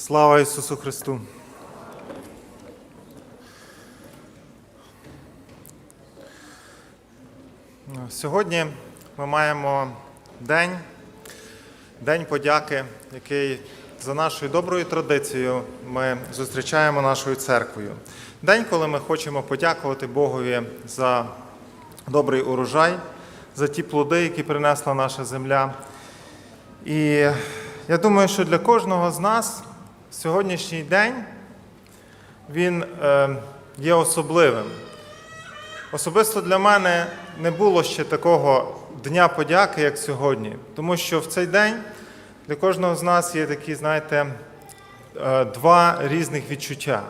Слава Ісусу Христу! Сьогодні ми маємо день, День подяки, який за нашою доброю традицією ми зустрічаємо нашою церквою. День, коли ми хочемо подякувати Богові за добрий урожай, за ті плоди, які принесла наша земля. І я думаю, що для кожного з нас сьогоднішній день він е, є особливим. Особисто для мене не було ще такого дня подяки, як сьогодні, тому що в цей день для кожного з нас є такі, знаєте, е, два різних відчуття.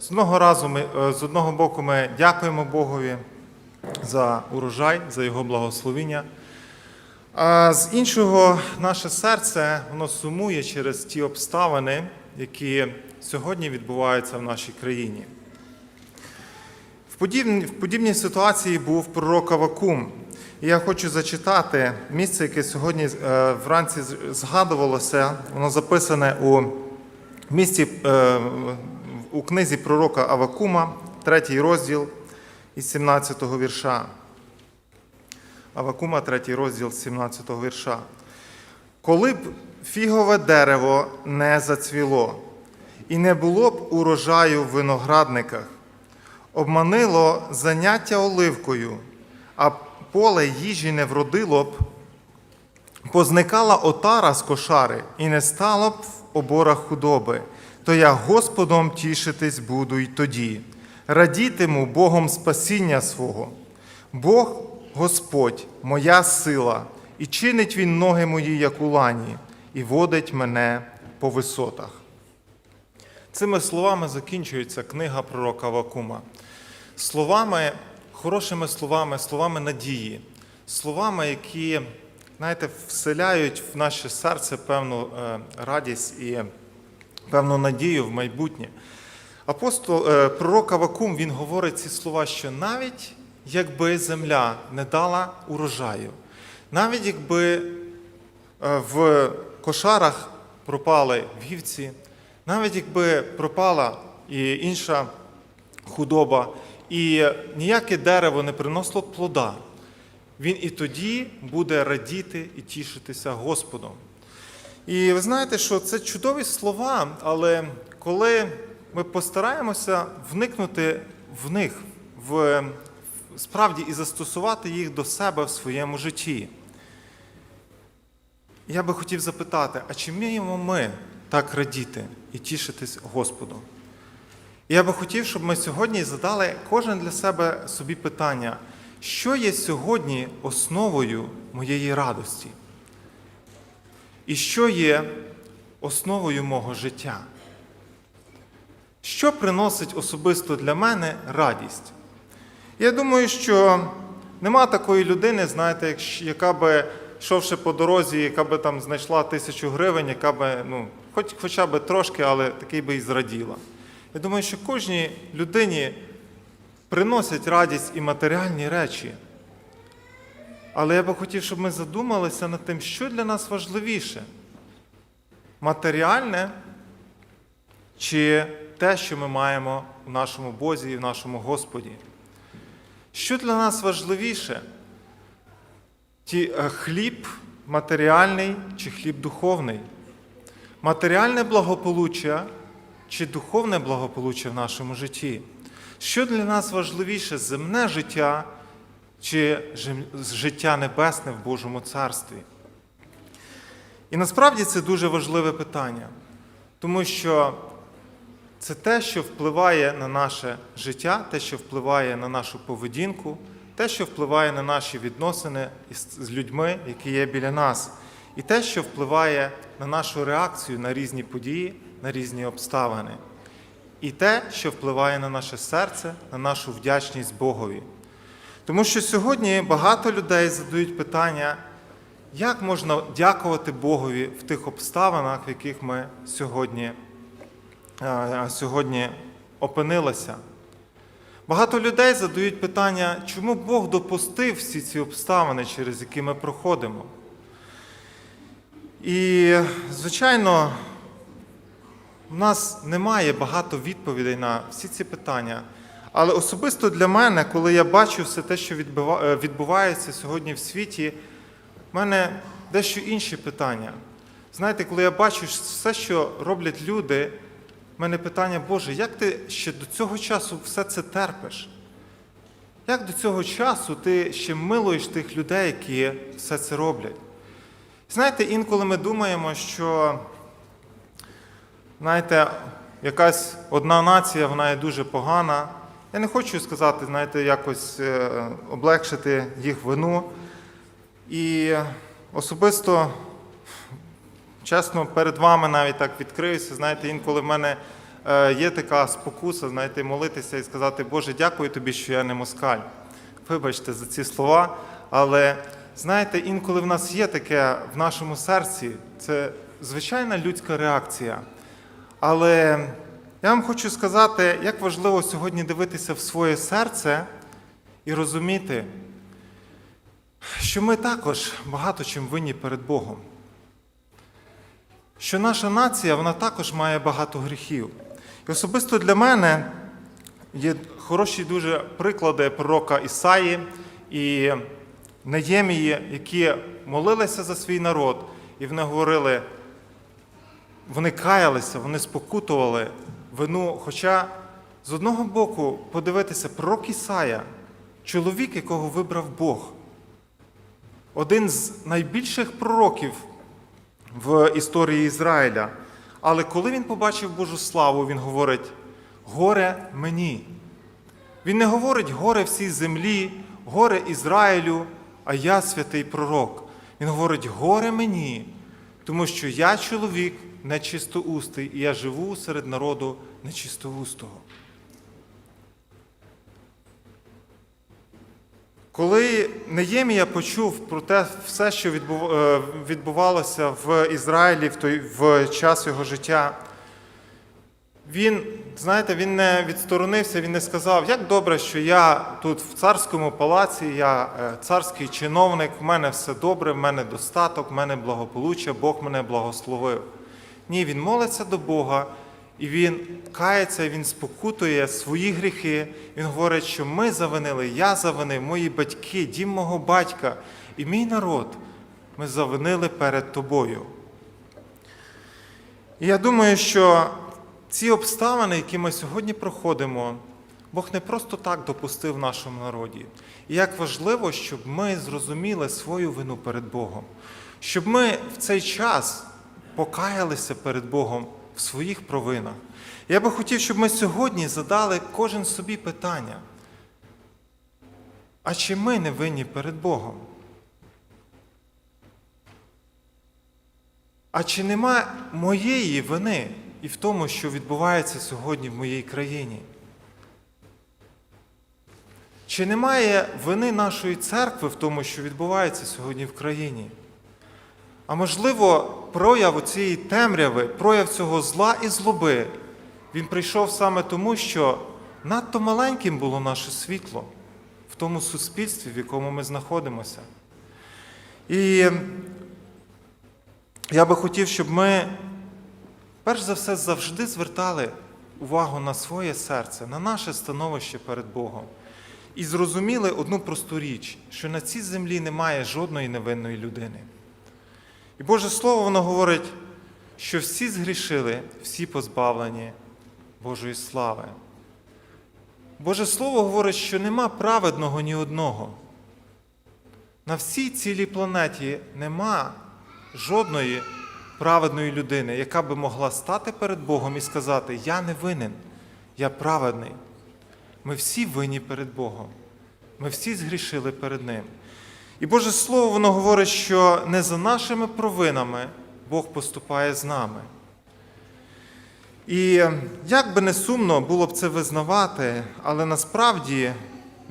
З одного разу ми, е, з одного боку, ми дякуємо Богові за урожай, за його благословіння. А з іншого, наше серце воно сумує через ті обставини, які сьогодні відбуваються в нашій країні. В подібній, в подібній ситуації був пророк Авакум. І я хочу зачитати місце, яке сьогодні е, вранці згадувалося. Воно записане у місці е, у книзі пророка Авакума, третій розділ із 17-го вірша. Авакума, третій розділ 17-го вірша. Коли б фігове дерево не зацвіло, і не було б урожаю в виноградниках, обманило заняття оливкою, а поле їжі не вродило б, позникала отара з кошари, і не стало б в оборах худоби, то я Господом тішитись буду й тоді, радітиму Богом спасіння свого. Бог Господь, моя сила, і чинить Він ноги мої, як у лані, і водить мене по висотах. Цими словами закінчується книга пророка Вакума. Словами, хорошими словами, словами надії, словами, які, знаєте, вселяють в наше серце певну е, радість і певну надію в майбутнє. Апостол, е, пророк Авакум, він говорить ці слова, що навіть якби земля не дала урожаю, навіть якби е, в кошарах пропали вівці, навіть якби пропала і інша худоба, і ніяке дерево не приносило плода, він і тоді буде радіти і тішитися Господом. І ви знаєте, що це чудові слова, але коли ми постараємося вникнути в них, в справді і застосувати їх до себе в своєму житті. Я би хотів запитати, а чи вміємо ми так радіти і тішитись Господом? І я би хотів, щоб ми сьогодні задали кожен для себе собі питання, що є сьогодні основою моєї радості? І що є основою мого життя? Що приносить особисто для мене радість? Я думаю, що нема такої людини, знаєте, яка би, йшовши по дорозі, яка би там знайшла тисячу гривень, яка би, ну, хоч, хоча б трошки, але такий би і зраділа. Я думаю, що кожній людині приносять радість і матеріальні речі. Але я би хотів, щоб ми задумалися над тим, що для нас важливіше: матеріальне чи те, що ми маємо в нашому Бозі і в нашому Господі. Що для нас важливіше? Ті, е, хліб матеріальний чи хліб духовний? Матеріальне благополуччя чи духовне благополуччя в нашому житті? Що для нас важливіше земне життя чи життя небесне в Божому царстві? І насправді це дуже важливе питання, тому що це те, що впливає на наше життя, те, що впливає на нашу поведінку, те, що впливає на наші відносини з людьми, які є біля нас, і те, що впливає на нашу реакцію на різні події, на різні обставини, і те, що впливає на наше серце, на нашу вдячність Богові. Тому що сьогодні багато людей задають питання, як можна дякувати Богові в тих обставинах, в яких ми сьогодні е, сьогодні опинилася. Багато людей задають питання, чому Бог допустив всі ці обставини, через які ми проходимо. І, звичайно, У нас немає багато відповідей на всі ці питання. Але особисто для мене, коли я бачу все те, що е, відбувається сьогодні в світі, в мене дещо інші питання. Знаєте, коли я бачу все, що роблять люди, мене питання, Боже, як ти ще до цього часу все це терпиш? Як до цього часу ти ще милуєш тих людей, які все це роблять? Знаєте, інколи ми думаємо, що знаєте, якась одна нація, вона є дуже погана. Я не хочу сказати, знаєте, якось е, облегшити їх вину. І особисто, чесно, перед вами навіть так відкриюся. Знаєте, інколи в мене е, є така спокуса, знаєте, молитися і сказати, Боже, дякую тобі, що я не москаль. Вибачте за ці слова, але знаєте, інколи в нас є таке в нашому серці, це звичайна людська реакція. Але я вам хочу сказати, як важливо сьогодні дивитися в своє серце і розуміти, що ми також багато чим винні перед Богом. Що наша нація вона також має багато гріхів. І особисто для мене є хороші дуже приклади пророка Ісаї і Неємії, які молилися за свій народ, і вони говорили, вони каялися, вони спокутували вину. Хоча з одного боку подивитися, пророк Ісая, чоловік, якого вибрав Бог, один з найбільших пророків в історії Ізраїля. Але коли він побачив Божу славу, він говорить: горе мені. Він не говорить горе всій землі, горе Ізраїлю, а я святий пророк. Він говорить горе мені, тому що я чоловік нечистоустий, і я живу серед народу нечистоустого. Коли Неємія почув про те все, що е, відбувалося в Ізраїлі в той в час його життя, він, знаєте, він не відсторонився, він не сказав, як добре, що я тут в царському палаці, я е, царський чиновник, в мене все добре, в мене достаток, в мене благополуччя, Бог мене благословив. Ні, він молиться до Бога, і він кається, він спокутує свої гріхи. Він говорить, що ми завинили, я завинив, мої батьки, дім мого батька і мій народ. Ми завинили перед тобою. І я думаю, що ці обставини, які ми сьогодні проходимо, Бог не просто так допустив в нашому народі. І як важливо, щоб ми зрозуміли свою вину перед Богом, щоб ми в цей час покаялися перед Богом своїх провинах. Я би хотів, щоб ми сьогодні задали кожен собі питання. А чи ми не винні перед Богом? А чи нема моєї вини і в тому, що відбувається сьогодні в моїй країні? Чи немає вини нашої церкви в тому, що відбувається сьогодні в країні? А можливо, прояв цієї темряви, прояв цього зла і злоби, він прийшов саме тому, що надто маленьким було наше світло в тому суспільстві, в якому ми знаходимося. І я би хотів, щоб ми перш за все завжди звертали увагу на своє серце, на наше становище перед Богом. І зрозуміли одну просту річ, що на цій землі немає жодної невинної людини. І Боже Слово, воно говорить, що всі згрішили, всі позбавлені Божої слави. Боже Слово говорить, що нема праведного ні одного. На всій цілій планеті нема жодної праведної людини, яка би могла стати перед Богом і сказати: Я не винен, я праведний. Ми всі винні перед Богом. Ми всі згрішили перед Ним. І Боже Слово, воно говорить, що не за нашими провинами Бог поступає з нами. І як би не сумно було б це визнавати, але насправді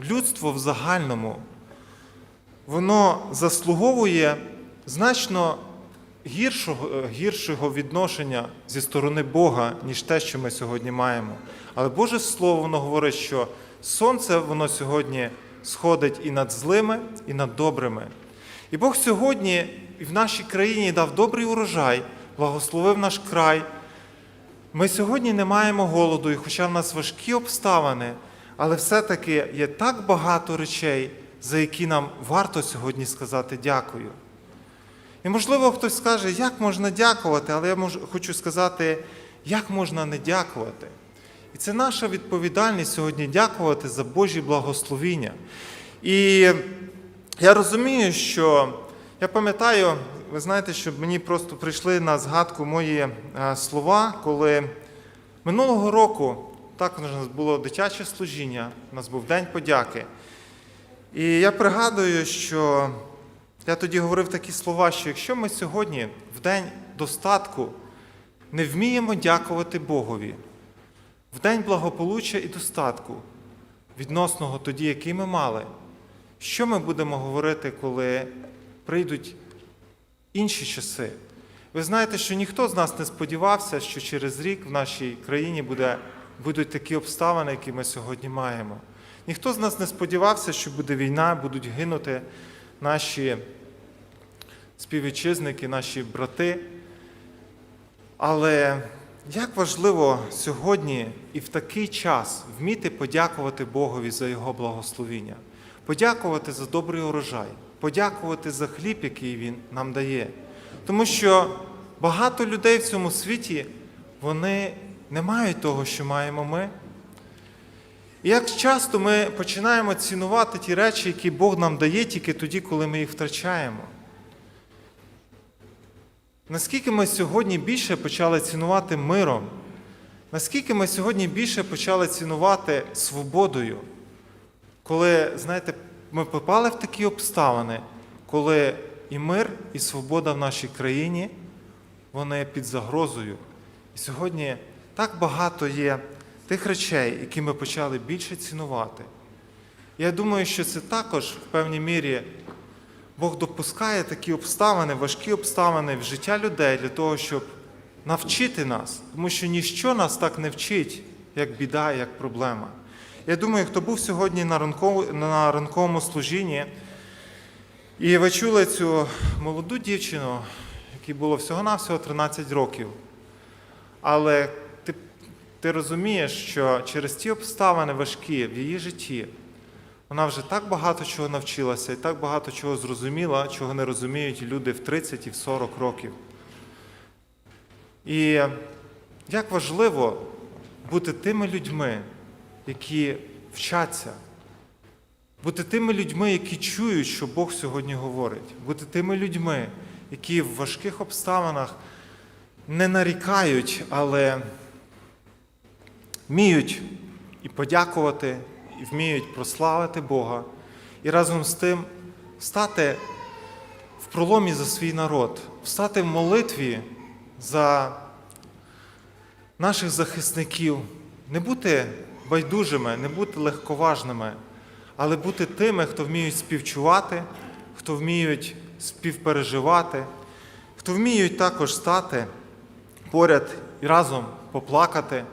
людство в загальному воно заслуговує значно гіршого, гіршого відношення зі сторони Бога, ніж те, що ми сьогодні маємо. Але Боже Слово воно говорить, що сонце воно сьогодні сходить і над злими, і над добрими. І Бог сьогодні в нашій країні дав добрий урожай, благословив наш край. Ми сьогодні не маємо голоду, і хоча в нас важкі обставини, але все-таки є так багато речей, за які нам варто сьогодні сказати дякую. І можливо, хтось скаже, як можна дякувати, але я хочу сказати, як можна не дякувати. І це наша відповідальність сьогодні дякувати за Божі благословіння. І я розумію, що я пам'ятаю, ви знаєте, що мені просто прийшли на згадку мої е, слова, коли минулого року також у нас було дитяче служіння, у нас був День подяки. І я пригадую, що я тоді говорив такі слова, що якщо ми сьогодні, в день достатку, не вміємо дякувати Богові, в день благополуччя і достатку, відносного тоді, який ми мали, що ми будемо говорити, коли прийдуть інші часи? Ви знаєте, що ніхто з нас не сподівався, що через рік в нашій країні буде, будуть такі обставини, які ми сьогодні маємо. Ніхто з нас не сподівався, що буде війна, будуть гинути наші співвітчизники, наші брати. Але як важливо сьогодні і в такий час вміти подякувати Богові за Його благословіння, подякувати за добрий урожай, подякувати за хліб, який Він нам дає. Тому що багато людей в цьому світі вони не мають того, що маємо ми. І як часто ми починаємо цінувати ті речі, які Бог нам дає тільки тоді, коли ми їх втрачаємо. Наскільки ми сьогодні більше почали цінувати миром? Наскільки ми сьогодні більше почали цінувати свободою? Коли, знаєте, ми попали в такі обставини, коли і мир, і свобода в нашій країні, вони під загрозою. І сьогодні так багато є тих речей, які ми почали більше цінувати. Я думаю, що це також в певній мірі Бог допускає такі обставини, важкі обставини в життя людей для того, щоб навчити нас, тому що ніщо нас так не вчить, як біда, як проблема. Я думаю, хто був сьогодні на ранковому, на ранковому служінні, і ви чули цю молоду дівчину, якій було всього-навсього 13 років. Але ти, ти розумієш, що через ті обставини важкі в її житті вона вже так багато чого навчилася і так багато чого зрозуміла, чого не розуміють люди в 30 і в 40 років. І як важливо бути тими людьми, які вчаться, бути тими людьми, які чують, що Бог сьогодні говорить, бути тими людьми, які в важких обставинах не нарікають, але вміють і подякувати, вміють прославити Бога, і разом з тим стати в проломі за свій народ, встати в молитві за наших захисників, не бути байдужими, не бути легковажними, але бути тими, хто вміють співчувати, хто вміють співпереживати, хто вміють також стати поряд і разом поплакати.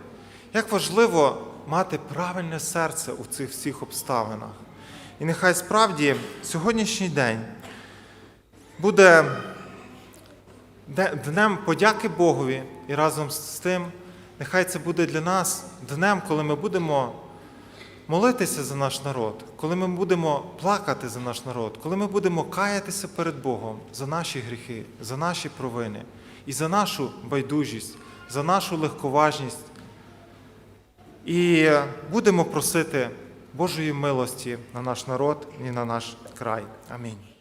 Як важливо мати правильне серце у цих всіх обставинах. І нехай справді сьогоднішній день буде днем подяки Богові, і разом з тим, нехай це буде для нас днем, коли ми будемо молитися за наш народ, коли ми будемо плакати за наш народ, коли ми будемо каятися перед Богом за наші гріхи, за наші провини і за нашу байдужість, за нашу легковажність. І будемо просити Божої милості на наш народ і на наш край. Амінь.